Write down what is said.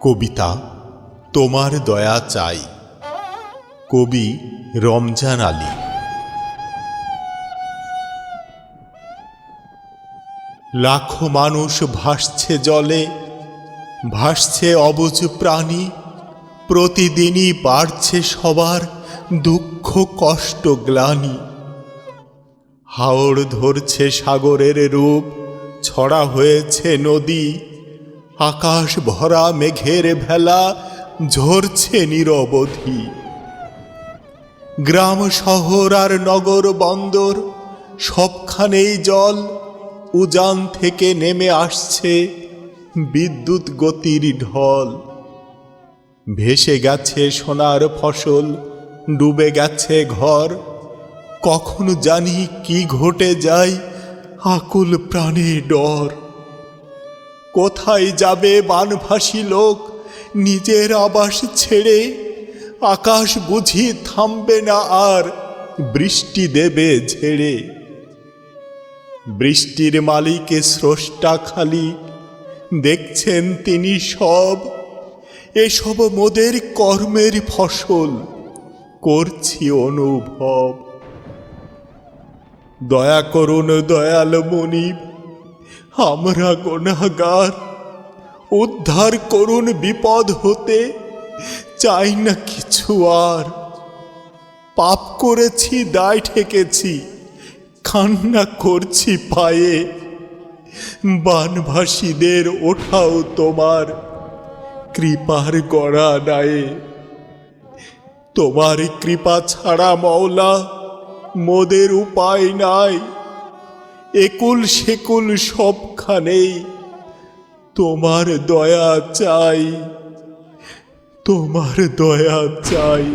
কবিতা, তোমার দয়া চাই। কবি রমজান আলী। লাখো মানুষ ভাসছে জলে, ভাসছে অবুজ প্রাণী, প্রতিদিনই বাড়ছে সবার দুঃখ, কষ্ট, গ্লানি। হাওড় ধরছে সাগরের রূপ, ছড়া হয়েছে নদী আকাশ ভরা মেঘের ভেলা ঝরছে নিরবধি। গ্রাম, শহর আর নগর বন্দর, সবখানেই জল উজান থেকে নেমে আসছে বিদ্যুৎ গতির ঢল। ভেসে গেছে সোনার ফসল, ডুবে গেছে ঘর। কখন জানি কি ঘটে যায়, আকুল প্রাণে ডর। কোথায় যাবে বানভাসী লোক? নিজের আবাস ছেড়ে আকাশ বুঝি থামবে না আর বৃষ্টি দেবে ঝেড়ে। বৃষ্টির মালিকে স্রষ্টা খালি দেখছেন তিনি সব। এসব মোদের কর্মের ফসল, করছি অনুভব। দয়া করুন দয়াল মনিব আমরা গোনাগার। উদ্ধার করুন বিপদ হতে, চাই না কিছু আর। পাপ করেছি, দায় ঠেকেছি, কান্না করছি পায়ে। বানভাসীদের ওঠাও তোমার, কৃপার গড়া নায়ে তোমার কৃপা ছাড়া মওলা মোদের উপায় নাই। একুল সেকুল সবখানেই তোমার দয়া চাই তোমার দয়া চাই।